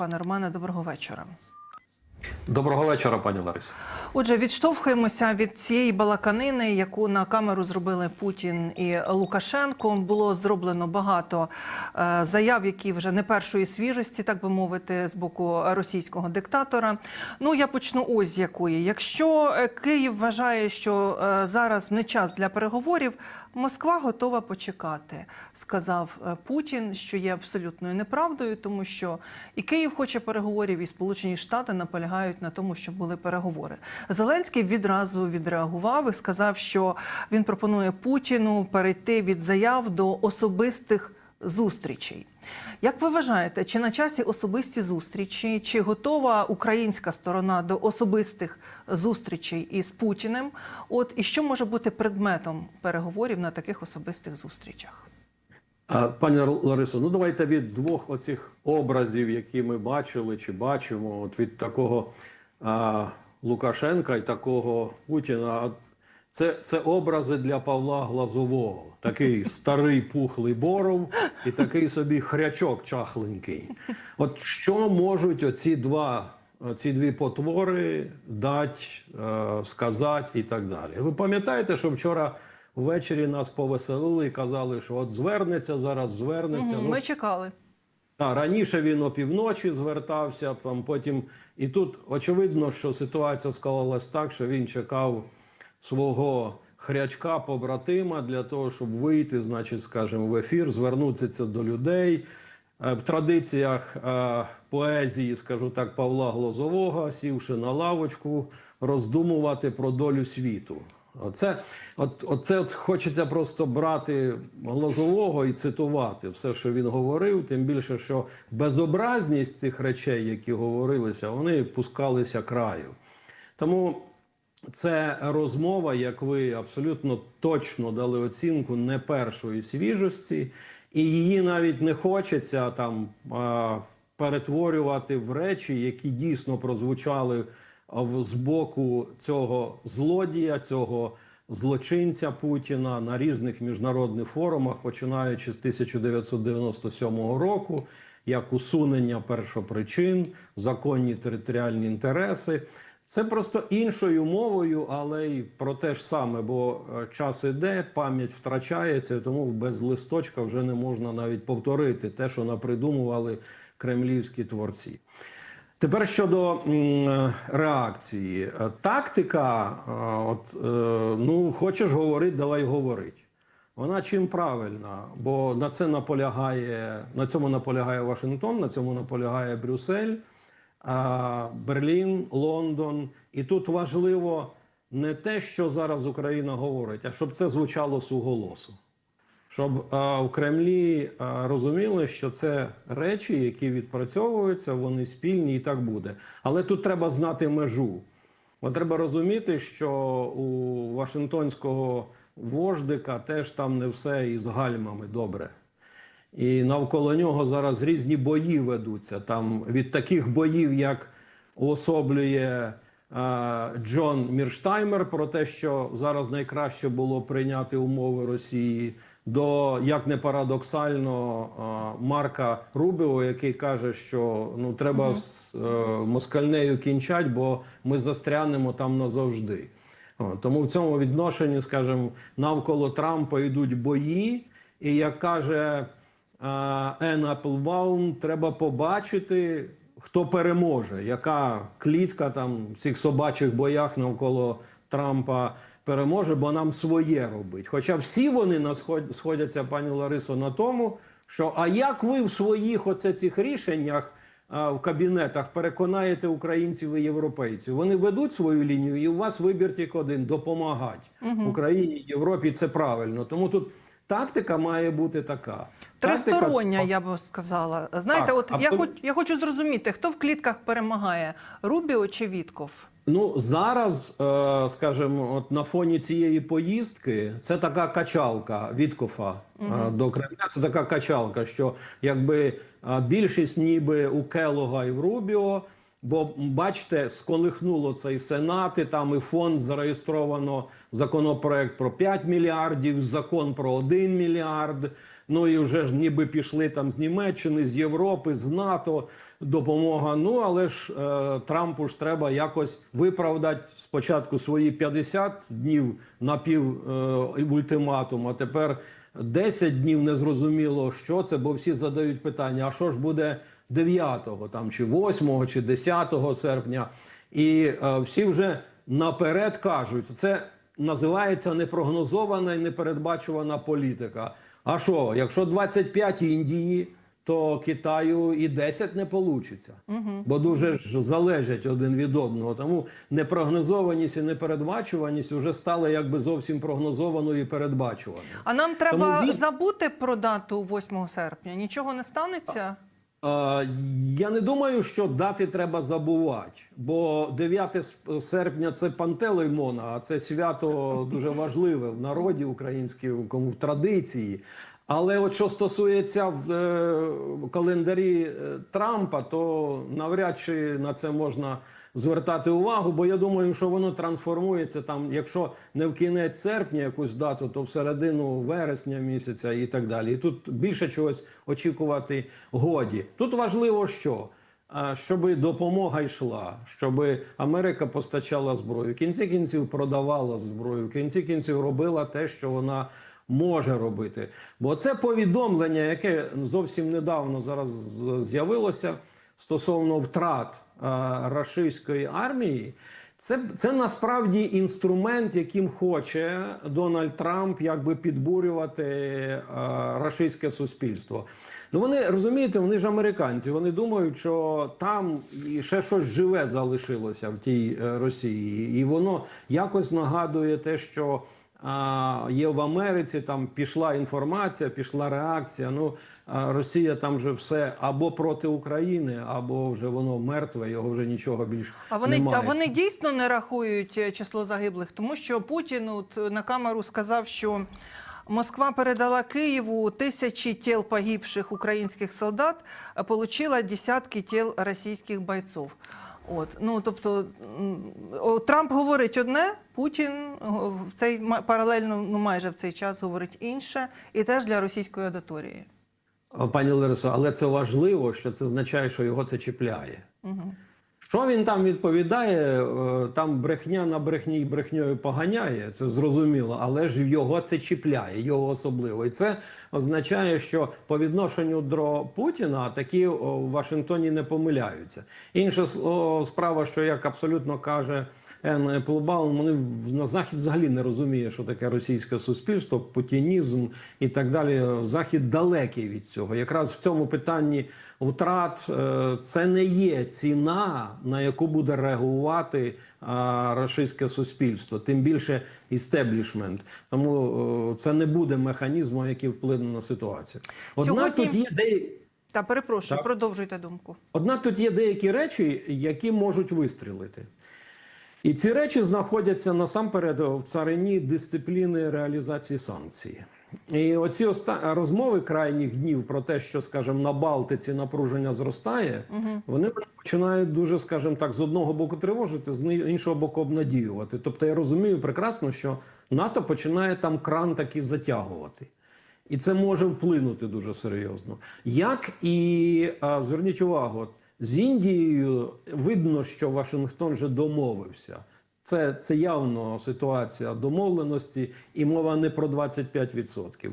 Пане Романе, доброго вечора. Доброго вечора, пані Ларисо. Отже, відштовхуємося від цієї балаканини, яку на камеру зробили Путін і Лукашенко. Було зроблено багато е, заяв, які вже не першої свіжості, так би мовити, з боку російського диктатора. Ну я почну ось з якої. Якщо е, Київ вважає, що е, зараз не час для переговорів, Москва готова почекати, сказав Путін, що є абсолютною неправдою, тому що і Київ хоче переговорів, і Сполучені Штати наполягають на тому, щоб були переговори. Зеленський відразу відреагував і сказав, що він пропонує Путіну перейти від заяв до особистих зустрічей. Як ви вважаєте, чи на часі особисті зустрічі, чи готова українська сторона до особистих зустрічей із Путіним? От і що може бути предметом переговорів на таких особистих зустрічах? Пані Ларисо, ну давайте від двох оцих образів, які ми бачили чи бачимо, от від такого а, Лукашенка і такого Путіна. Це, це образи для Павла Глазового. Такий старий пухлий боров і такий собі хрячок чахленький. От що можуть оці два, ці дві потвори дати, е, сказати і так далі. Ви пам'ятаєте, що вчора ввечері нас повеселили і казали, що от звернеться зараз, звернеться. Мгм, Ну, Ми чекали. та, раніше він опівночі звертався, там потім. І тут очевидно, що ситуація склалась так, що він чекав свого хрячка побратима для того, щоб вийти, значить, скажімо, в ефір, звернутися до людей. Е, В традиціях е, поезії, скажу так, Павла Глозового, сівши на лавочку, роздумувати про долю світу. Оце, от, оце от хочеться просто брати Глазового і цитувати все, що він говорив. Тим більше, що безобразність цих речей, які говорилися, вони пускалися краю. Тому це розмова, як ви абсолютно точно дали оцінку не першої свіжості, і її навіть не хочеться там перетворювати в речі, які дійсно прозвучали з боку цього злодія, цього злочинця Путіна на різних міжнародних форумах, починаючи з 1997 року, як усунення першопричин, законні територіальні інтереси. Це просто іншою мовою, але й про те ж саме, бо е, час іде, пам'ять втрачається, тому без листочка вже не можна навіть повторити те, що напридумували кремлівські творці. Тепер щодо реакції, тактика, е, от е, ну хочеш говорити, давай говорить. Вона чим правильна, бо на це наполягає на цьому наполягає Вашингтон, на цьому наполягає Брюссель, Берлін, Лондон. І тут важливо не те, що зараз Україна говорить, а щоб це звучало суголосу. Щоб а, в Кремлі а, розуміли, що це речі, які відпрацьовуються, вони спільні і так буде. Але тут треба знати межу. От треба розуміти, що у Вашингтонського вождика теж там не все із гальмами добре. І навколо нього зараз різні бої ведуться. Там від таких боїв, як уособлює е, Джон Мірштаймер, про те, що зараз найкраще було прийняти умови Росії, до як не парадоксально е, Марка Рубіо, який каже, що ну треба з е, москальнею кінчать, бо ми застрянемо там назавжди. О, тому в цьому відношенні, скажімо, навколо Трампа йдуть бої, і як каже а, Ен Апплбаум, треба побачити, хто переможе, яка клітка там в цих собачих боях навколо Трампа переможе, бо нам своє робить. Хоча всі вони на сход- сходяться, пані Ларисо, на тому, що а як ви в своїх оце цих рішеннях а, в кабінетах переконаєте українців і європейців? Вони ведуть свою лінію, і у вас вибір тільки один допомагати Україні, Європі. Це правильно. Тому тут тактика має бути така. Тактика- Тристороння, я би сказала. Знаєте, Так, от я, хоч, я хочу зрозуміти, хто в клітках перемагає: Рубіо чи Вітков? Ну зараз, е, скажімо, от на фоні цієї поїздки це така качалка Віткофа е, до Кремля. Це така качалка, що якби е, більшість ніби у Келога і в Рубіо. Бо бачите, сколихнуло цей сенат, і там і фонд зареєстровано законопроект про 5 мільярдів, закон про 1 мільярд. Ну і вже ж ніби пішли там з Німеччини, з Європи, з НАТО. Допомога. Ну але ж е, Трампу ж треба якось виправдати спочатку свої 50 днів напів е, ультиматум, а тепер 10 днів незрозуміло, що це, бо всі задають питання: а що ж буде 9-го, там чи 8-го, чи 10 серпня? І е, всі вже наперед кажуть, це називається непрогнозована і непередбачувана політика. А що, якщо 25 Індії, то Китаю і 10 не получиться, бо дуже ж залежать один від одного. Тому непрогнозованість і непередбачуваність вже стали якби зовсім прогнозованою і передбачуваною. А нам треба він- забути про дату 8 серпня. Нічого не станеться. Я не думаю, що дати треба забувати, бо 9 серпня це Пантелеймона, а це свято дуже важливе в народі українському, в традиції. Але от що стосується в е, календарі е, Трампа, то навряд чи на це можна звертати увагу, бо я думаю, що воно трансформується там, якщо не в кінець серпня якусь дату, то в середину вересня місяця і так далі. І тут більше чогось очікувати годі. Тут важливо, що щоб допомога йшла, щоб Америка постачала зброю. В кінці кінців продавала зброю, в кінці кінців робила те, що вона може робити. Бо це повідомлення, яке зовсім недавно зараз з'явилося стосовно втрат рашистської армії. Це, це насправді інструмент, яким хоче Дональд Трамп якби підбурювати е, рашистське суспільство. Ну вони розумієте, вони ж американці. Вони думають, що там ще щось живе залишилося в тій е, Росії, і воно якось нагадує те, що є в Америці. Там пішла інформація, пішла реакція. Ну а Росія там вже все або проти України, або вже воно мертве, його вже нічого більше А вони, немає. а вони дійсно не рахують е, число загиблих, тому що Путін от, на камеру сказав, що Москва передала Києву тисячі тіл погибших українських солдат, а получила десятки тіл російських бойців. От, ну тобто Трамп говорить одне, Путін в цей паралельно, ну майже в цей час говорить інше, і теж для російської аудиторії. Пані Ларисо, але це важливо, що це означає, що його це чіпляє. Що він там відповідає? е, Там брехня на брехні брехньою поганяє, це зрозуміло, але ж його це чіпляє, його особливо. І це означає, що по відношенню до Путіна такі в Вашингтоні не помиляються. Інша справа, що як абсолютно каже. Ен вони в- на захід взагалі не розуміє, що таке російське суспільство, путінізм і так далі. Захід далекий від цього. Якраз в цьому питанні втрат е, це не є ціна, на яку буде реагувати російське суспільство, тим більше істеблішмент. Тому е, це не буде механізмом, який вплине на ситуацію. Однак Сьогодні- тут є деякі. Та перепрошую, Так. продовжуйте думку. Однак тут є деякі речі, які можуть вистрілити. І ці речі знаходяться насамперед в царині дисципліни реалізації санкцій. І оці оста... розмови крайніх днів про те, що, скажімо, на Балтиці напруження зростає, вони починають дуже, скажімо так, з одного боку тривожити, з іншого боку обнадіювати. Тобто я розумію прекрасно, що НАТО починає там кран таки затягувати. І це може вплинути дуже серйозно. Як і а, зверніть увагу, з Індією видно, що Вашингтон вже домовився. Це, це явно ситуація домовленості, і мова не про 25%.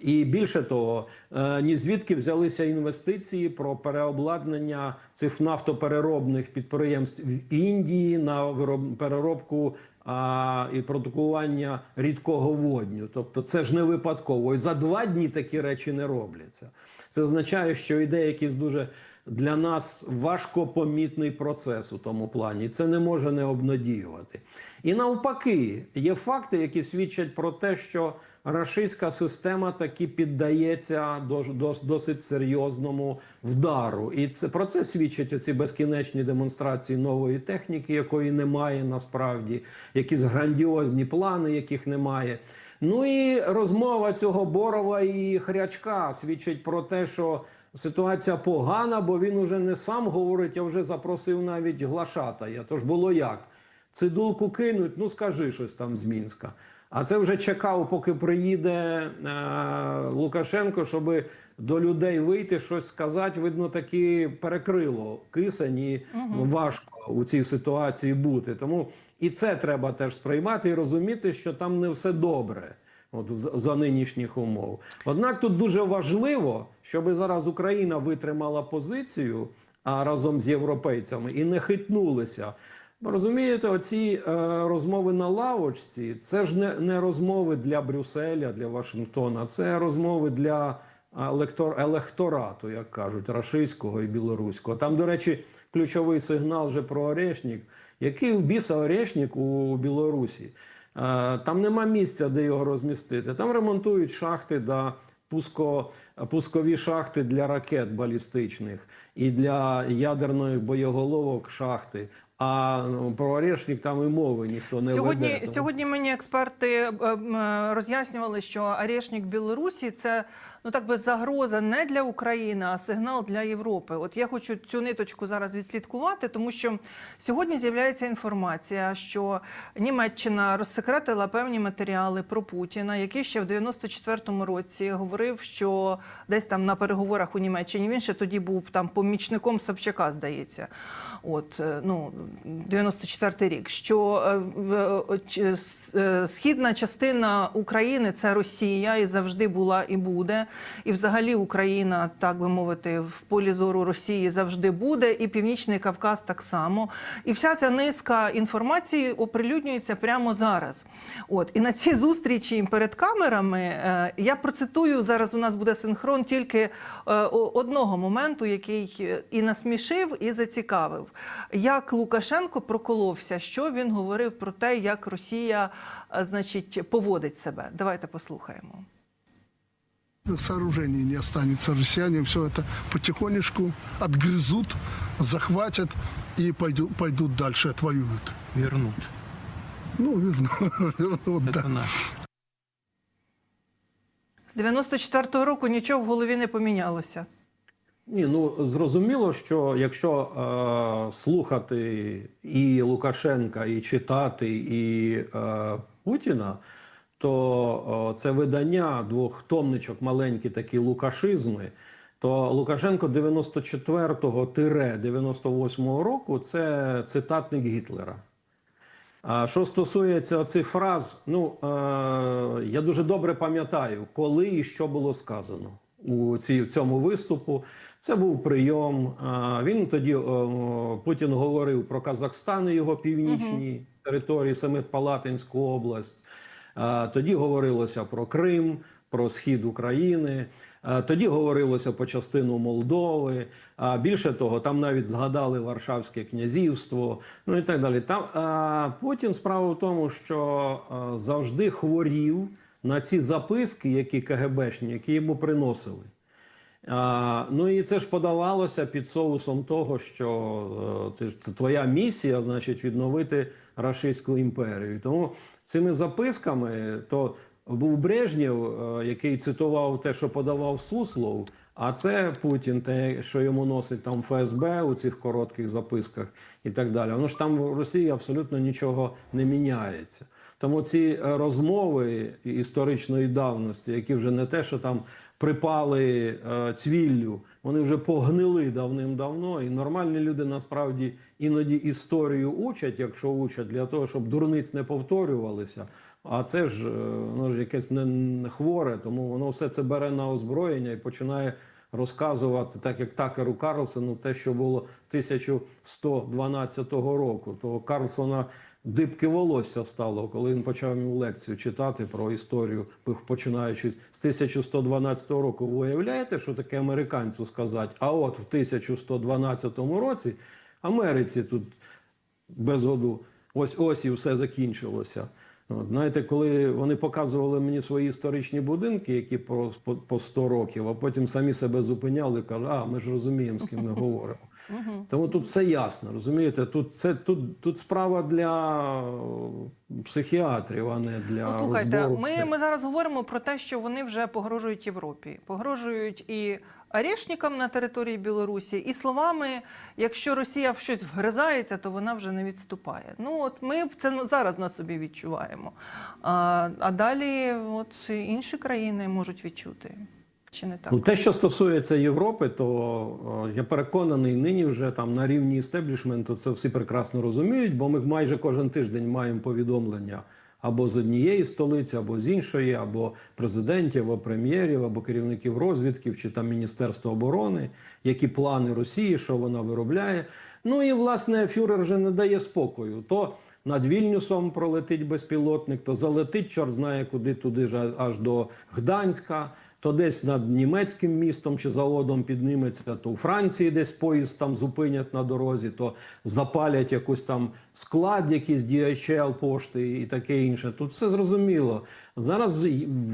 І більше того, е, ні звідки взялися інвестиції про переобладнання цих нафтопереробних підприємств в Індії на переробку а, і продукування рідкого водню. Тобто це ж не випадково. І за два дні такі речі не робляться. Це означає, що йде якийсь дуже для нас важкопомітний процес у тому плані. Це не може не обнадіювати. І навпаки, є факти, які свідчать про те, що рашистська система таки піддається до, до, досить серйозному вдару. І це про це свідчать оці безкінечні демонстрації нової техніки, якої немає насправді, якісь грандіозні плани, яких немає. Ну і розмова цього Борова і Хрячка свідчить про те, що ситуація погана, бо він уже не сам говорить, а вже запросив навіть глашатая. Тож було як? Цидулку кинуть, ну скажи щось там з Мінська. А це вже чекав, поки приїде е, Лукашенко, щоб до людей вийти, щось сказати. Видно, таки перекрило кисень і важко у цій ситуації бути. Тому і це треба теж сприймати і розуміти, що там не все добре. От за нинішніх умов. Однак тут дуже важливо, щоб зараз Україна витримала позицію а разом з європейцями і не хитнулися. Розумієте, оці е, розмови на лавочці це ж не, не розмови для Брюсселя, для Вашингтона, це розмови для електор, електорату, як кажуть, рашистського і білоруського. Там, до речі, ключовий сигнал вже про Орешник. Який в біса Орешник у Білорусі? Е, Там нема місця, де його розмістити. Там ремонтують шахти да, пуско, пускові шахти для ракет балістичних і для ядерних боєголовок шахти. А ну, про Орешник там і мови ніхто не сьогодні, веде. Тому сьогодні мені експерти е, м, е, роз'яснювали, що Орешник Білорусі це ну так би загроза не для України, а сигнал для Європи. От я хочу цю ниточку зараз відслідкувати, тому що сьогодні з'являється інформація, що Німеччина розсекретила певні матеріали про Путіна, який ще в 94-му році говорив, що десь там на переговорах у Німеччині він ще тоді був там помічником Собчака, здається. От е, ну 94 рік. Що е, е, східна частина України це Росія і завжди була і буде. І взагалі Україна, так би мовити, в полі зору Росії завжди буде, і Північний Кавказ так само. І вся ця низка інформації оприлюднюється прямо зараз. От і на ці зустрічі перед камерами е, я процитую зараз. У нас буде синхрон тільки е, одного моменту, який е, і насмішив, і зацікавив. Як Лукашенко проколовся, що він говорив про те, як Росія, значить, поводить себе. Давайте послухаємо. сооружений не останется. Россияне все это потихонечку отгрызут, захватят и пойду, пойдут дальше, отвоюют. вернут. Ну, верну, вернут, да. Это наше. З 94-го року нічого в голові не помінялося. Ні, ну зрозуміло, що якщо е, слухати і Лукашенка, і читати, і е, Путіна, то це видання двох томничок, маленькі такі лукашизми. То Лукашенко 94-98 року це цитатник Гітлера. А що стосується цих фраз, ну е, я дуже добре пам'ятаю, коли і що було сказано у цій, в цьому виступу. Це був прийом. Е, він тоді е, Путін говорив про Казахстан і його північні території, Семипалатинську область. Тоді говорилося про Крим, про схід України. Тоді говорилося по частину Молдови. А більше того, там навіть згадали Варшавське князівство, ну і так далі. Там а, Путін справа в тому, що завжди хворів на ці записки, які КГБшні, які йому приносили. Ну і це ж подавалося під соусом того, що е, це твоя місія, значить, відновити Рашистську імперію. Тому цими записками то був Брежнєв, е, який цитував те, що подавав Суслов, а це Путін, те, що йому носить там ФСБ у цих коротких записках і так далі. Воно ж там в Росії абсолютно нічого не міняється. Тому ці е, розмови історичної давності, які вже не те, що там припали е, цвіллю, вони вже погнили давним-давно. І нормальні люди насправді іноді історію учать, якщо учать, для того, щоб дурниць не повторювалися. А це ж е, воно ж якесь не, хворе, тому воно все це бере на озброєння і починає розказувати, так як Такеру Карлсону, те, що було 1112 року. Того Карлсона дибки волосся стало, коли він почав йому лекцію читати про історію, починаючи з 1112 року. Ви уявляєте, що таке американцю сказати? А от в 1112 році Америці тут без году ось ось і все закінчилося. От, знаєте, коли вони показували мені свої історичні будинки, які по, по, по 100 років, а потім самі себе зупиняли і кажуть, а ми ж розуміємо, з ким ми говоримо. Тому тут все ясно, розумієте? Тут це тут, тут справа для е, психіатрів, а не для Ну, слухайте, розбору. ми, ми зараз говоримо про те, що вони вже погрожують Європі, погрожують і арешникам на території Білорусі, і словами, якщо Росія в щось вгризається, то вона вже не відступає. Ну от ми це зараз на собі відчуваємо. А, а далі, от інші країни можуть відчути. Чи не так? Ну, те, що стосується Європи, то о, я переконаний, нині вже там на рівні істеблішменту це всі прекрасно розуміють, бо ми майже кожен тиждень маємо повідомлення або з однієї столиці, або з іншої, або президентів, або прем'єрів, або керівників розвідків, чи там Міністерства оборони, які плани Росії, що вона виробляє. Ну і власне фюрер вже не дає спокою. То над Вільнюсом пролетить безпілотник, то залетить, чорт знає куди туди аж до Гданська то десь над німецьким містом чи заводом підніметься, то у Франції десь поїзд там зупинять на дорозі, то запалять якусь там склад, якийсь DHL пошти і таке інше. Тут все зрозуміло. Зараз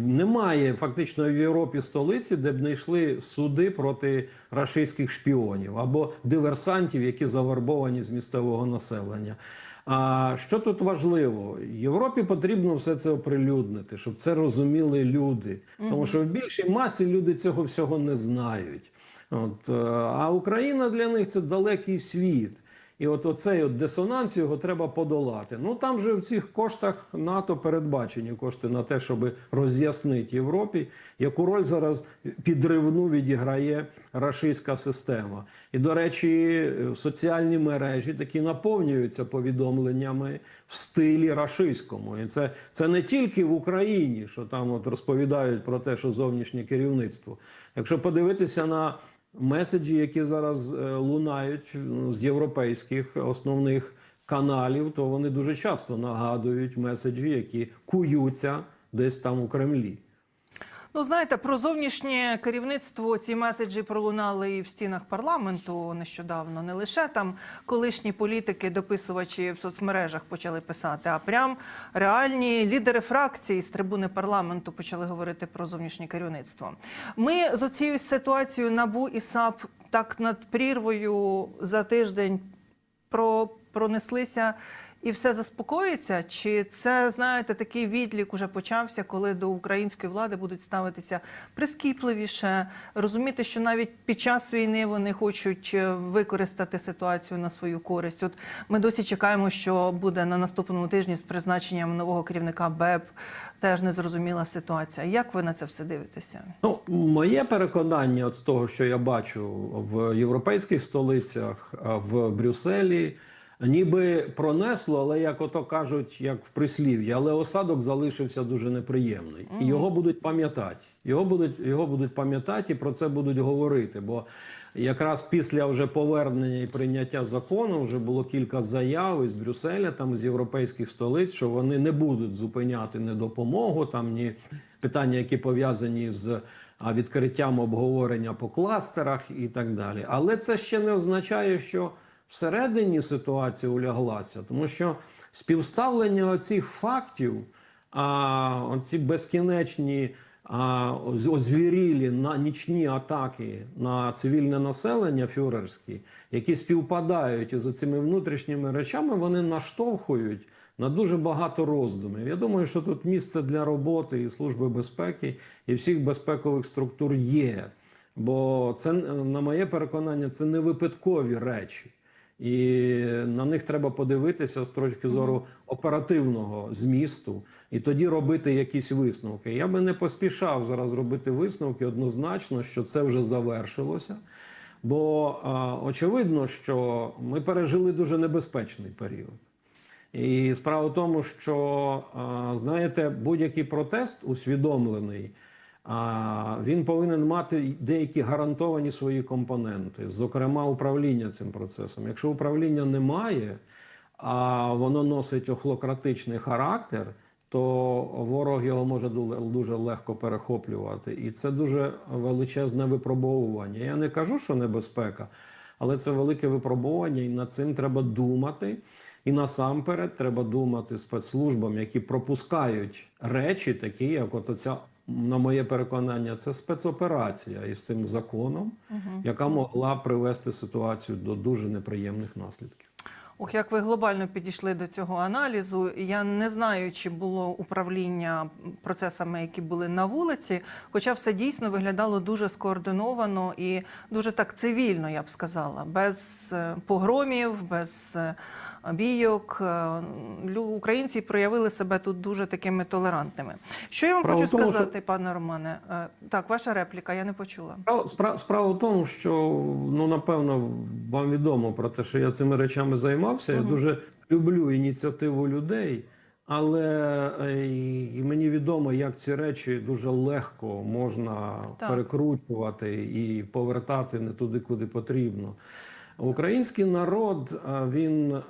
немає фактично в Європі столиці, де б не йшли суди проти рашистських шпіонів або диверсантів, які завербовані з місцевого населення. А що тут важливо? Європі потрібно все це оприлюднити, щоб це розуміли люди. Тому що в більшій масі люди цього всього не знають. От, е, а Україна для них це далекий світ. І от оцей от дисонанс його треба подолати. Ну там же в цих коштах НАТО передбачені кошти на те, щоб роз'яснити Європі, яку роль зараз підривну відіграє рашистська система. І до речі, соціальні мережі такі наповнюються повідомленнями в стилі рашистському. І це, це не тільки в Україні, що там от розповідають про те, що зовнішнє керівництво. Якщо подивитися на меседжі, які зараз е, лунають ну, з європейських основних каналів, то вони дуже часто нагадують меседжі, які куються десь там у Кремлі. Ну, знаєте, про зовнішнє керівництво ці меседжі пролунали і в стінах парламенту нещодавно. Не лише там колишні політики, дописувачі в соцмережах почали писати, а прям реальні лідери фракцій з трибуни парламенту почали говорити про зовнішнє керівництво. Ми з цією ситуацією НАБУ і САП так над прірвою за тиждень про, пронеслися і все заспокоїться? Чи це, знаєте, такий відлік уже почався, коли до української влади будуть ставитися прискіпливіше, розуміти, що навіть під час війни вони хочуть е, використати ситуацію на свою користь? От ми досі чекаємо, що буде на наступному тижні з призначенням нового керівника БЕП. Теж незрозуміла ситуація. Як ви на це все дивитеся? Ну, моє переконання от з того, що я бачу в європейських столицях, в Брюсселі, ніби пронесло, але як ото кажуть, як в прислів'ї, але осадок залишився дуже неприємний. І його будуть пам'ятати. Його будуть, його будуть пам'ятати і про це будуть говорити. Бо якраз після вже повернення і прийняття закону вже було кілька заяв із Брюсселя, там з європейських столиць, що вони не будуть зупиняти не допомогу, там ні питання, які пов'язані з відкриттям обговорення по кластерах і так далі. Але це ще не означає, що всередині ситуація уляглася, тому що співставлення оцих фактів, а, оці безкінечні а, озвірілі на нічні атаки на цивільне населення фюрерські, які співпадають із цими внутрішніми речами, вони наштовхують на дуже багато роздумів. Я думаю, що тут місце для роботи і служби безпеки і всіх безпекових структур є. Бо це, на моє переконання, це не випадкові речі. І на них треба подивитися з точки зору оперативного змісту, і тоді робити якісь висновки. Я би не поспішав зараз робити висновки однозначно, що це вже завершилося. Бо а, очевидно, що ми пережили дуже небезпечний період. І справа в тому, що а, знаєте, будь-який протест усвідомлений, він повинен мати деякі гарантовані свої компоненти, зокрема управління цим процесом. Якщо управління немає, а воно носить охлократичний характер, то ворог його може дуже легко перехоплювати. І це дуже величезне випробовування. Я не кажу, що небезпека, але це велике випробування, і над цим треба думати. І насамперед треба думати спецслужбам, які пропускають речі, такі як от ця на моє переконання, це спецоперація із цим законом, яка могла привести ситуацію до дуже неприємних наслідків. Ох, як ви глобально підійшли до цього аналізу. Я не знаю, чи було управління процесами, які були на вулиці, хоча все дійсно виглядало дуже скоординовано і дуже так цивільно, я б сказала, без е, погромів, без е, бійок. Е, Українці проявили себе тут дуже такими толерантними. що я вам Справа хочу тому, що- сказати, пане Романе? Е, Так, ваша репліка, я не почула. Справа, справа, в тому, що ну напевно вам відомо про те, що я цими речами займався. Я дуже люблю ініціативу людей, але е, і мені відомо, як ці речі дуже легко можна Так. перекручувати і повертати не туди, куди потрібно. Український народ він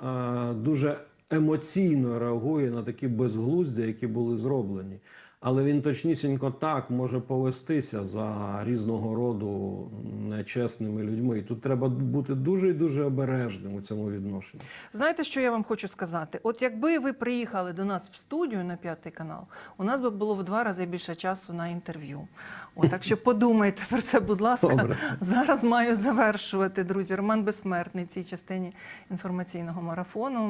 дуже емоційно реагує на такі безглуздя, які були зроблені. Але він точнісінько так може повестися за різного роду нечесними людьми. І тут треба бути дуже і дуже обережним у цьому відношенні. Знаєте, що я вам хочу сказати? От якби ви приїхали до нас в студію на п'ятий канал, у нас би було в два рази більше часу на інтерв'ю. От, так що подумайте про це, будь ласка. Добре. Зараз маю завершувати, друзі. Роман Безсмертний в цій частині інформаційного марафону.